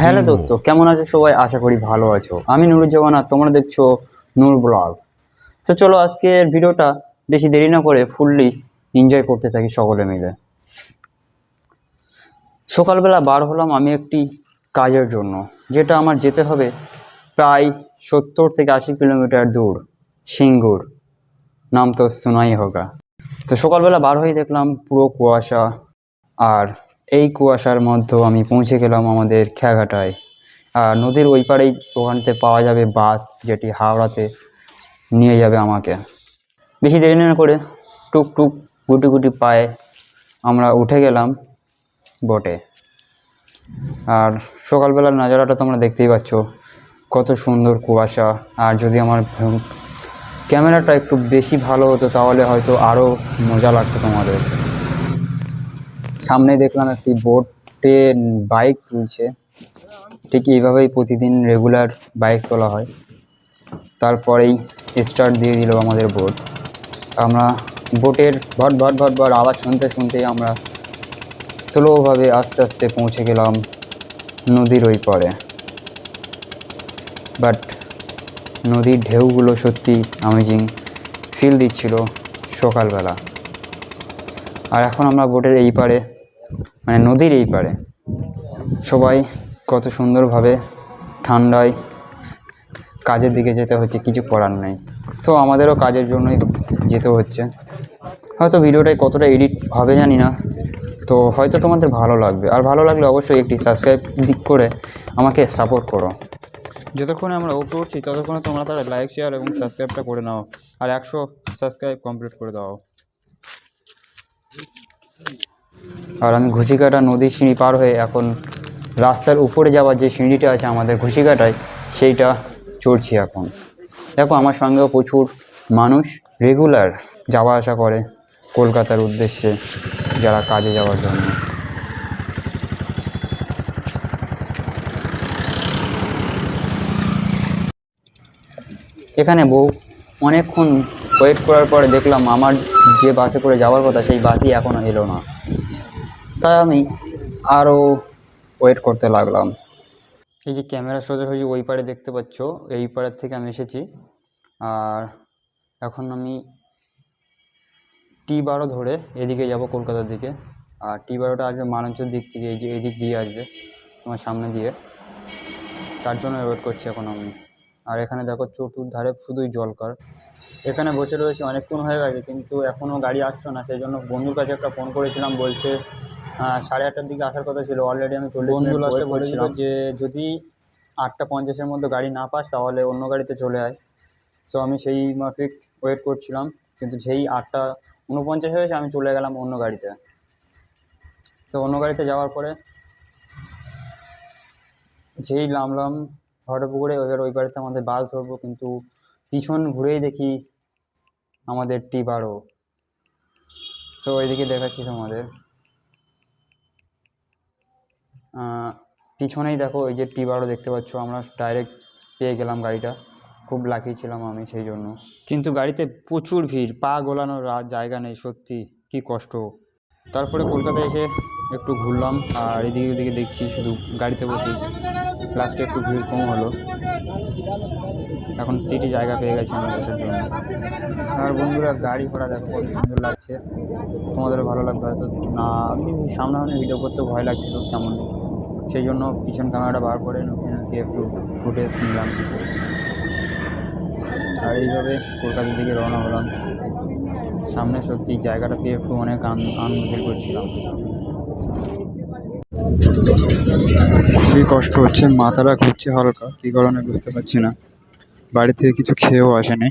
Hello. দোস্ত কেমন আছো সবাই? আশা করি ভালো আছো। আমি নুরুজ্জামান আর তোমরা দেখছ নূর ব্লগ। তো চলো আজকের ভিডিওটা বেশি দেরি না করে ফুললি এনজয় করতে থাকি সকলে মিলে। সকালবেলা বার হলাম আমি একটি কাজের জন্য যেটা আমার যেতে হবে প্রায় সত্তর থেকে আশি কিলোমিটার দূর সিঙ্গুর। নাম তো সোনাই হোগা তো সকালবেলা বার হয়ে দেখলাম পুরো কুয়াশা আর এই কুয়াশার মধ্যেও আমি পৌঁছে গেলাম আমাদের খেয়াঘাটায়। আর নদীর ওই পাড়েই ওখানতে পাওয়া যাবে বাস, যেটি হাওড়াতে নিয়ে যাবে আমাকে। বেশি দেরি না করে টুক টুক গুটি গুটি পায়ে আমরা উঠে গেলাম বোটে। আর সকালবেলার নাজারাটা তোমরা দেখতেই পাচ্ছ, কত সুন্দর কুয়াশা। আর যদি আমার ক্যামেরাটা একটু বেশি ভালো হতো, তাহলে হয়তো আরও মজা লাগতো তোমাদের। সামনে দেখলাম একটি বোটে বাইক তুলছে। ঠিক এইভাবেই প্রতিদিন রেগুলার বাইক তোলা হয়। তারপরেই স্টার্ট দিয়ে দিল আমাদের বোট আমরা বোটের ভট ভট ভট ভট আওয়াজ শুনতে শুনতেই আমরা স্লোভাবে আস্তে আস্তে পৌঁছে গেলাম নদীর ওই পারে বাট নদীর ঢেউগুলো সত্যি অ্যামেজিং ফিল দিচ্ছিল সকালবেলা। আর এখন আমরা বোটের এই পারে মানে নদীর এই পারে সবাই কত সুন্দরভাবে ঠান্ডায় কাজের দিকে যেতে হচ্ছে, কিছু করার নেই। তো আমাদেরও কাজের জন্যই যেতে হচ্ছে। হয়তো ভিডিওটায় কতটা এডিট হবে জানি না। তো হয়তো তোমাদের ভালো লাগবে। আর ভালো লাগলে অবশ্যই একটি সাবস্ক্রাইব দিক করে আমাকে সাপোর্ট করো। যতক্ষণে আমরা ও করছি, ততক্ষণে তোমরা তারা লাইক শেয়ার এবং সাবস্ক্রাইবটা করে নাও। আর একশো সাবস্ক্রাইব কমপ্লিট করে দাও। আর আমি ঘুষিকাটা নদীর সিঁড়ি পার হয়ে এখন রাস্তার উপরে যাওয়ার যে সিঁড়িটা আছে আমাদের ঘুষিকাটায়, সেইটা চড়ছি এখন। দেখো আমার সঙ্গেও প্রচুর মানুষ রেগুলার যাওয়া আসা করে কলকাতার উদ্দেশ্যে যারা কাজে যাওয়ার জন্য। এখানে বহু অনেকক্ষণ ওয়েট করার পরে দেখলাম আমার যে বাসে করে যাওয়ার কথা, সেই বাসই এখনও এলো না। তাই আমি আরও ওয়েট করতে লাগলাম। এই যে ক্যামেরা সোজাসুজি ওই পারে দেখতে পাচ্ছ, এই পাড়ের থেকে আমি এসেছি। আর এখন আমি টি বারো ধরে এদিকে যাব কলকাতার দিকে। আর টি বারোটা আসবে মানাঞ্চল দিক থেকে, এই যে এই দিক দিয়ে আসবে তোমার সামনে দিয়ে। তার জন্য ওয়েট করছি এখন আমি। আর এখানে দেখো চতুর্ধারে শুধুই জলকার। এখানে বসে রয়েছে অনেকক্ষণ হয়ে গেছে, কিন্তু এখনও গাড়ি আসছো না, সেই জন্য বন্ধুর কাছে একটা ফোন করেছিলাম, বলছে সাড়ে আটটার দিকে আসার কথা ছিল। অলরেডি আমি চল্লিশ বন্ধু লাস্টে বলেছিল যে যদি আটটা পঞ্চাশের মধ্যে গাড়ি না পাস তাহলে অন্য গাড়িতে চলে আয়। সো আমি সেই মাফিক ওয়েট করছিলাম। কিন্তু যেই আটটা উনপঞ্চাশ হয়েছে আমি চলে গেলাম অন্য গাড়িতে। তো অন্য গাড়িতে যাওয়ার পরে যেই নামলাম ঘটপুকুরে এবার ওই গাড়িতে আমাদের বাস ধরবো কিন্তু পিছন ঘুরেই দেখি আমাদের টি বারো। সো এইদিকে দেখাচ্ছি তোমাদের। পিছনেই দেখো, এই যে টি বারো দেখতে পাচ্ছ, আমরা ডাইরেক্ট পেয়ে গেলাম গাড়িটা। খুব লাকি ছিলাম আমি সেই জন্য। কিন্তু গাড়িতে প্রচুর ভিড়, পা গোলানোর জায়গা নেই, সত্যি, কি কষ্ট। তারপরে কলকাতায় এসে একটু ঘুরলাম, আর এদিকে ওদিকে দেখছি, শুধু গাড়িতে বসি। লাস্টে একটু ভিড় কম হলো। এখন সিটি জায়গা পেয়ে গেছি আমি বসার জন্য। আর বন্ধুরা, গাড়ি ঘোড়া দেখো, কত সুন্দর লাগছে। তোমাদেরও ভালো লাগবে, হয়তো না আমি সামনাসামনি ভিডিও করতে ভয় লাগছিল, কেমন। সেই জন্য পিছন ক্যামেরাটা বার করে নুকিয়ে নুকিয়ে একটু ফুটেজ নিলাম কিছু। আর এইভাবে কলকাতার দিকে রওনা হলাম। সামনে সত্যি জায়গাটা পেয়ে একটু অনেক আনন্দ করছিলাম। খুবই কষ্ট হচ্ছে, মাথাটা ঘুরছে হালকা, কী কারণে বুঝতে পারছি না। বাড়ি থেকে কিছু খেয়েও আসেনি।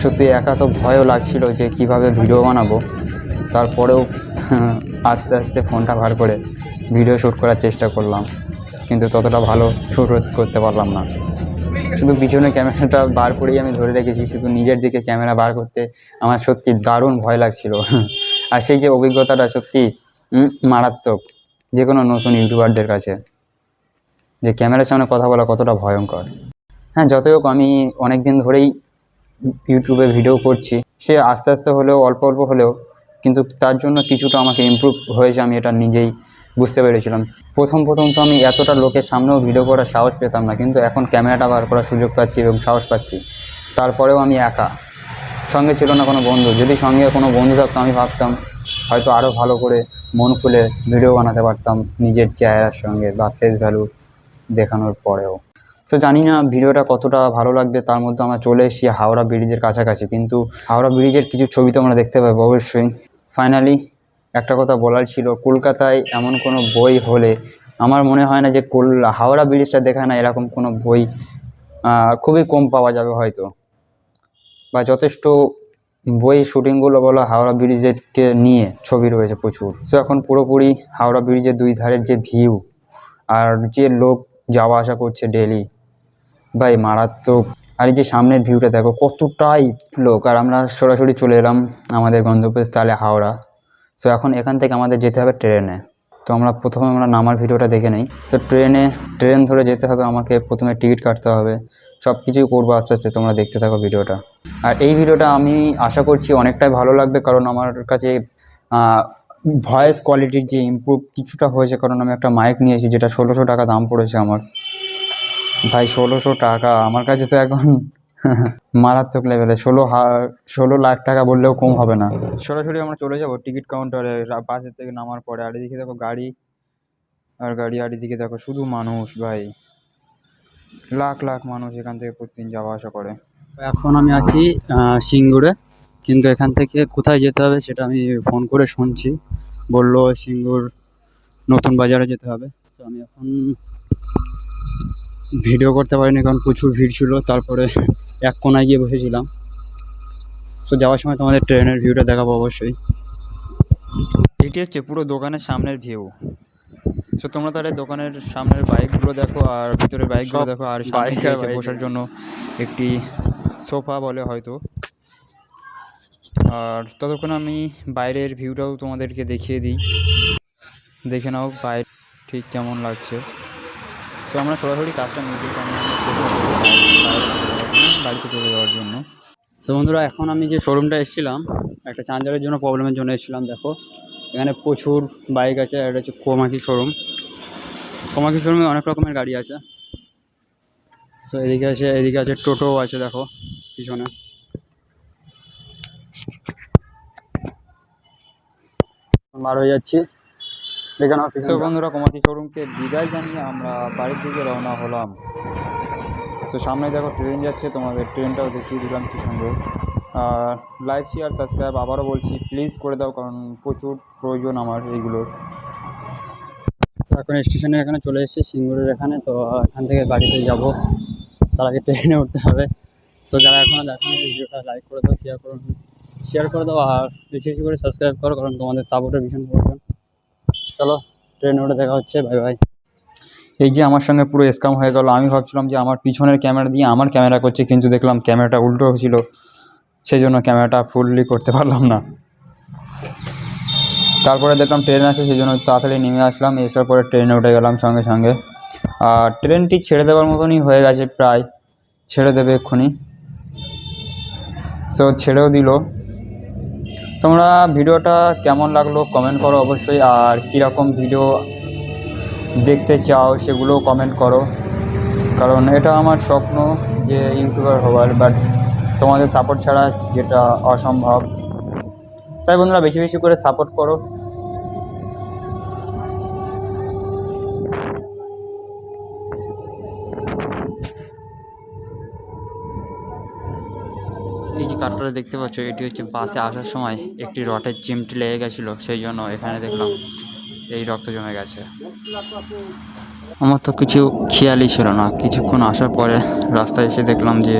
সত্যি একা তো ভয়ও লাগছিল যে কীভাবে ভিডিও বানাবো। তারপরেও আস্তে আস্তে ফোনটা বার করে ভিডিও শ্যুট করার চেষ্টা করলাম। কিন্তু ততটা ভালো শ্যুট করতে পারলাম না। শুধু পিছনে ক্যামেরাটা বার করেই আমি ধরে রেখেছি, শুধু নিজের দিকে ক্যামেরা বার করতে আমার সত্যি দারুণ ভয় লাগছিল। আর সেই যে অভিজ্ঞতাটা সত্যি মারাত্মক যে কোনো নতুন ইউটিউবারদের কাছে। যে ক্যামেরার সামনে কথা বলা কতটা ভয়ঙ্কর। হ্যাঁ যতই হোক আমি অনেক দিন ধরেই ইউটিউবে ভিডিও করছি। সে আস্তে আস্তে হলেও, অল্প অল্প হলেও কিন্তু তার জন্য কিছুটা আমাকে ইমপ্রুভ হয়েছে, আমি এটা নিজেই বুঝতে পেরেছিলাম। প্রথম প্রথম তো আমি এতটা লোকের সামনেও ভিডিও করার সাহস পেতাম না, কিন্তু এখন ক্যামেরাটা বার করার সুযোগ পাচ্ছি এবং সাহস পাচ্ছি। তারপরেও আমি একা। সঙ্গে ছিল না কোনো বন্ধু। যদি সঙ্গে কোনো বন্ধু থাকতো, আমি ভাবতাম হয়তো আরও ভালো করে মন খুলে ভিডিও বানাতে পারতাম নিজের চেহারার সঙ্গে বা ফেস ভ্যালু দেখানোর পরেও। সো জানি না ভিডিওটা কতটা ভালো লাগবে, তার মধ্যে আমরা চলে এসেছি হাওড়া ব্রিজের কাছাকাছি। কিন্তু হাওড়া ব্রিজের কিছু ছবি তো আমরা দেখতে পাবো, অবশ্যই। ফাইনালি একটা কথা বলার ছিল, কলকাতায় এমন কোনো বই হলে আমার মনে হয় না যে কল, হাওড়া ব্রিজটা দেখায় না এরকম কোনো বই খুবই কম পাওয়া যাবে হয়তো। বা যথেষ্ট বই শুটিংগুলো বলো হাওড়া ব্রিজেরকে নিয়ে ছবি রয়েছে প্রচুর। সো এখন পুরোপুরি হাওড়া ব্রিজের দুই ধারের যে ভিউ আর যে লোক যাওয়া আসা করছে ডেলি ভাই, মারাত্মক আর এই যে সামনের ভিউটা দেখো, কতটাই লোক। আর আমরা সরাসরি চলে এলাম আমাদের গন্তব্যস্থলে হাওড়া। সো এখন এখান থেকে আমাদের যেতে হবে ট্রেনে। তো আমরা প্রথমে আমরা নামার ভিডিওটা দেখে নেই। সো ট্রেনে, ট্রেন ধরে যেতে হবে, আমাকে প্রথমে টিকিট কাটতে হবে। সব কিছুই করব আস্তে আস্তে, তোমরা দেখতে থাকো ভিডিওটা। আর এই ভিডিওটা আমি আশা করছি অনেকটাই ভালো লাগবে, কারণ আমার কাছে ভয়েস কোয়ালিটির যে ইমপ্রুভ কিছুটা হয়েছে, কারণ আমি একটা মাইক নিয়েছি যেটা ষোলোশো টাকা দাম পড়েছে আমার। ভাই, ষোলোশো টাকা। আমার কাছে তো এখন মারাত্মক লেভেলে ষোলো ষোলো লাখ টাকা বললেও কম হবে না। সরাসরি আমরা চলে যাব টিকিট কাউন্টারে বাসের থেকে নামার পরে। আর এদিকে দেখো গাড়ি। আর গাড়ি, আর এদিকে দেখো শুধু মানুষ ভাই। লাখ লাখ মানুষ এখান থেকে প্রতিদিন যাওয়া আসা করে। এখন আমি আছি সিঙ্গুরে। কিন্তু এখান থেকে কোথায় যেতে হবে সেটা আমি ফোন করে শুনছি। বলল সিঙ্গুর নতুন বাজারে যেতে হবে। তো আমি এখন ভিডিও করতে পারিনি কারণ প্রচুর ভিড় ছিল। তারপরে এক কোনায় গিয়ে বসেছিলাম। সো যাওয়ার সময় তোমাদের ট্রেনের ভিউটা দেখাবো অবশ্যই। এটি হচ্ছে পুরো দোকানের সামনের ভিউ। সো তোমরা তাহলে দোকানের সামনের বাইকগুলো দেখো আর ভিতরের বাইকগুলো দেখো আর বাইক আছে বসার জন্য একটি সোফা বলে হয়তো। আর ততক্ষণ আমি বাইরের ভিউটাও তোমাদেরকে দেখিয়ে দিই। দেখে নাও বাইরে ঠিক কেমন লাগছে। সো আমরা সরাসরি কাজটা মিটিয়ে সামনে বাড়িতে চলে যাওয়ার জন্য। সো বন্ধুরা, এখন আমি যে শোরুমটা এসেছিলাম, একটা চার্জারের জন্য প্রবলেমের জন্য এসেছিলাম, দেখো। এখানে প্রচুর বাইক আছে এটা হচ্ছে কোমাকি শোরুম কোমাকি শোরুমে অনেক রকমের গাড়ি আছে। সো এদিকে আছে এদিকে আছে টোটোও আছে, দেখো, পিছনে। বার হয়ে যাচ্ছি। সো বন্ধুরা কোমাকি শোরুমকে বিদায় জানিয়ে আমরা বাড়ির দিকে রওনা হলাম। তো সামনে দেখো ট্রেন যাচ্ছে তোমাদের ট্রেনটাও দেখিয়ে দিলাম কি সুন্দর। আর লাইক শেয়ার সাবস্ক্রাইব আবারও বলছি প্লিজ করে দাও কারণ প্রচুর প্রয়োজন আমার এইগুলোর তো এখন স্টেশনে এখানে চলে এসেছি সিঙ্গুরের এখানে তো এখান থেকে বাড়িতে যাব। তার আগে ট্রেনে উঠতে হবে। সো যারা এখনও দেখেনি ভিডিওটা লাইক করে দাও শেয়ার করুন শেয়ার করে দাও আর বেশি বেশি করে সাবস্ক্রাইব করো কারণ তোমাদের সাপোর্টের ভীষণ প্রয়োজন। চলো ট্রেনে উঠে দেখা হচ্ছে বাই বাই এই যে আমার সঙ্গে পুরো স্ক্যাম হয়ে গেল, আমি ভাবছিলাম যে আমার পিছনের ক্যামেরা দিয়ে আমার ক্যামেরা করছে, কিন্তু দেখলাম ক্যামেরাটা উল্টো ছিল সেই জন্য ক্যামেরাটা ফুললি করতে পারলাম না। তারপরে দেখলাম ট্রেন আসে সেই জন্য তাড়াতাড়ি নেমে আসলাম এসার পরে ট্রেনে উঠে গেলাম সঙ্গে সঙ্গে। আর ট্রেনটি ছেড়ে দেওয়ার মতনই হয়ে গেছে প্রায়, ছেড়ে দেবে এক্ষুনি। সো ছেড়েও দিল। তোমরা ভিডিওটা কেমন লাগল কমেন্ট করো অবশ্যই, আর কীরকম ভিডিও দেখতে চাও সেগুলো কমেন্ট করো। কারণ এটা আমার স্বপ্ন যে ইউটিউবার হওয়ার বাট তোমাদের সাপোর্ট ছাড়া যেটা অসম্ভব। তাই বন্ধুরা, বেশি বেশি করে সাপোর্ট করো। কাঠটা দেখতে পাচ্ছ, এটি হচ্ছে বাসে আসার সময় একটি রটের চিমটি লেগে গেছিল, সেই জন্য এখানে দেখলাম এই রক্ত জমে গেছে। আমার তো কিছু খেয়ালই ছিল না। কিছুক্ষণ আসার পরে রাস্তায় এসে দেখলাম যে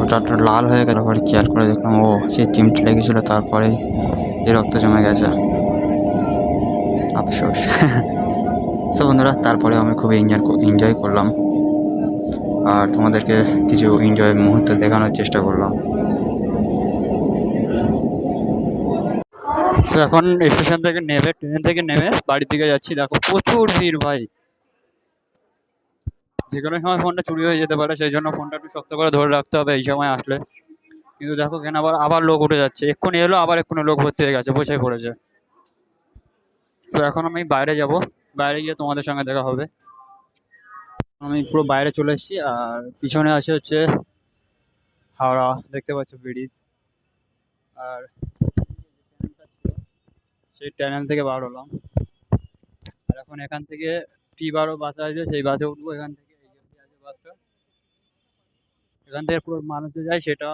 ওটা লাল হয়ে গেল পরে খেয়াল করে দেখলাম, ও, সে চিমটি লেগেছিলো তারপরে এই রক্ত জমে গেছে। আফসোস। সো বন্ধুরা তারপরে আমি খুবই এনজয় এনজয় করলাম। আর তোমাদেরকে কিছু এনজয় মুহূর্ত দেখানোর চেষ্টা করলাম। সো এখন স্টেশন থেকে নেমে ট্রেন থেকে নেমে বাড়ির দিকে যাচ্ছি। দেখো, প্রচুর ভিড় ভাই। যে কোনো সময় ফোনটা চুরি হয়ে যেতে পারে, সেই জন্য ফোনটা একটু শক্ত করে ধরে রাখতে হবে এই সময় আসলে। কিন্তু দেখো কেন আবার আবার লোক উঠে যাচ্ছে। এক্ষুনি এলো, আবার এক্ষুনি লোক ভর্তি হয়ে গেছে বসে পড়েছে। তো এখন আমি বাইরে যাব। বাইরে গিয়ে তোমাদের সঙ্গে দেখা হবে। আমি পুরো বাইরে চলে এসেছি, আর পিছনে আছে হচ্ছে হাওড়া, দেখতে পাচ্ছ ব্রিজ। আর সেই টানেল থেকে বার হলাম। আর এখন এখান থেকে টি বারো বাস আসবে, সেই বাসে উঠবো এখান থেকে আছে বাসটা। এখান থেকে পুরো মানুষে যায়, সেটা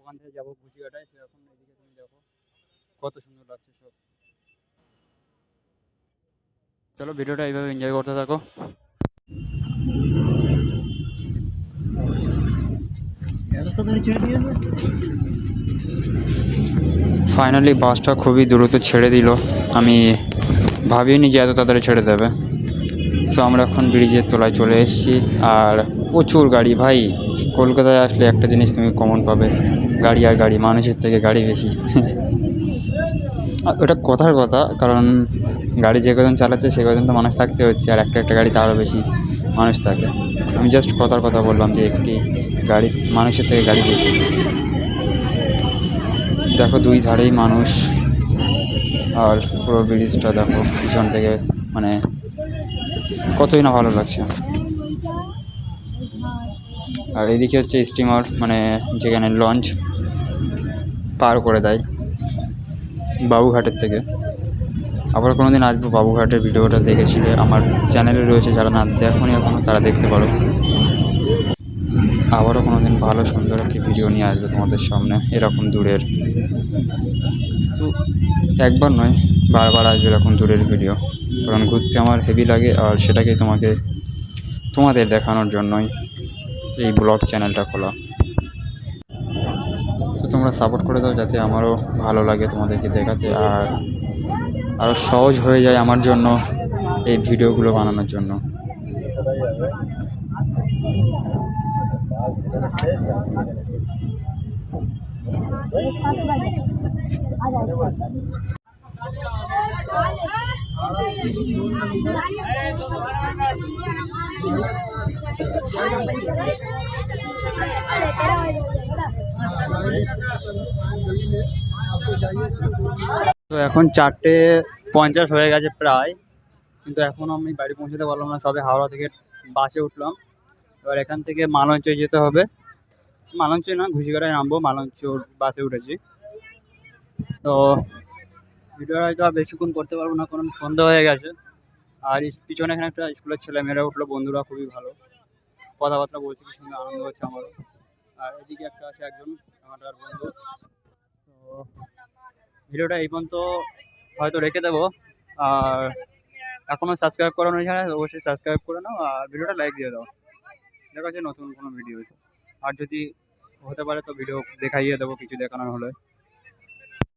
ওখান থেকে যাব কুচিকাটায় সেরকম এদিকে তুমি দেখো কত সুন্দর লাগছে সব। চলো ভিডিওটা এইভাবে এনজয় করতে থাকো। ফাইনালি বাসটা খুবই দ্রুত ছেড়ে দিল। আমি ভাবিনি যে এত তাড়াতাড়ি ছেড়ে দেবে। সো আমরা এখন ব্রিজের তলায় চলে এসেছি। আর প্রচুর গাড়ি ভাই। কলকাতায় আসলে একটা জিনিস তুমি কমন পাবে। গাড়ি আর গাড়ি, মানুষের থেকে গাড়ি বেশি। ওটা কথার কথা, কারণ গাড়ি যে কজন চালাচ্ছে, সে কজন তো মানুষ থাকতে হচ্ছে। আর একটা একটা গাড়িতে আরও বেশি মানুষ থাকে। আমি জাস্ট কথার কথা বললাম যে একটি গাড়ি, মানুষের থেকে গাড়ি বেশি। দেখো দুই ধারেই মানুষ, আর পুরো ব্রিজটা দেখো পিছন থেকে মানে কতই না ভালো লাগছে। আর এদিকে হচ্ছে স্টিমার মানে যেখানে লঞ্চ পার করে দেয় বাবুঘাটের থেকে। আবার কোনো দিন আসব বাবুঘাটের ভিডিওটা দেখেছিলে, আমার চ্যানেলে রয়েছে, যারা না দেখোনি এখনও তারা দেখতে পারো। আবারও কোনো দিন ভালো, সুন্দর একটি ভিডিও নিয়ে আসবে তোমাদের সামনে, এরকম দূরের। তো একবার নয়, বারবার আসবে এরকম দূরের ভিডিও কারণ ঘুরতে আমার হেভি লাগে, আর সেটাকে তোমাকে, তোমাদের দেখানোর জন্যই এই ব্লগ চ্যানেলটা খোলা। তো তোমরা সাপোর্ট করে দাও যাতে আমারও ভালো লাগে তোমাদেরকে দেখাতে, আর আরও সহজ হয়ে যায় আমার জন্য এই ভিডিওগুলো বানানোর জন্য। তো এখন চারটে পঞ্চাশ হয়ে গেছে প্রায়। কিন্তু এখনও আমি বাড়ি পৌঁছাতে পারলাম না, সবে হাওড়া থেকে বাসে উঠলাম। এবার এখান থেকে মালঞ্চে যেতে হবে। মালঞ্চে না ঘুষিঘাটায় নামবো, মালঞ্চ বাসে উঠেছি। তো ভিডিওটা হয়তো আর বেশিক্ষণ করতে পারব না, কারণ সন্ধ্যা হয়ে গেছে। আর পিছনে এখানে একটা স্কুলের ছেলে ছেলেমেয়েরা উঠল, বন্ধুরা খুবই ভালো। কথাবার্তা বলছে, কি সুন্দর আনন্দ হচ্ছে আমারও। আর এদিকে একটা আছে একজন, আমার বন্ধু। তো ভিডিওটা এই পর্যন্ত হয়তো রেখে দেবো। আর এখনও সাবস্ক্রাইব করানো যায় অবশ্যই সাবস্ক্রাইব করে নাও, আর ভিডিওটা লাইক দিয়ে দাও। দেখা যাচ্ছে নতুন কোনো ভিডিও আর যদি হতে পারে তো ভিডিও দেখাইয়ে দেবো কিছু দেখানোর হলে।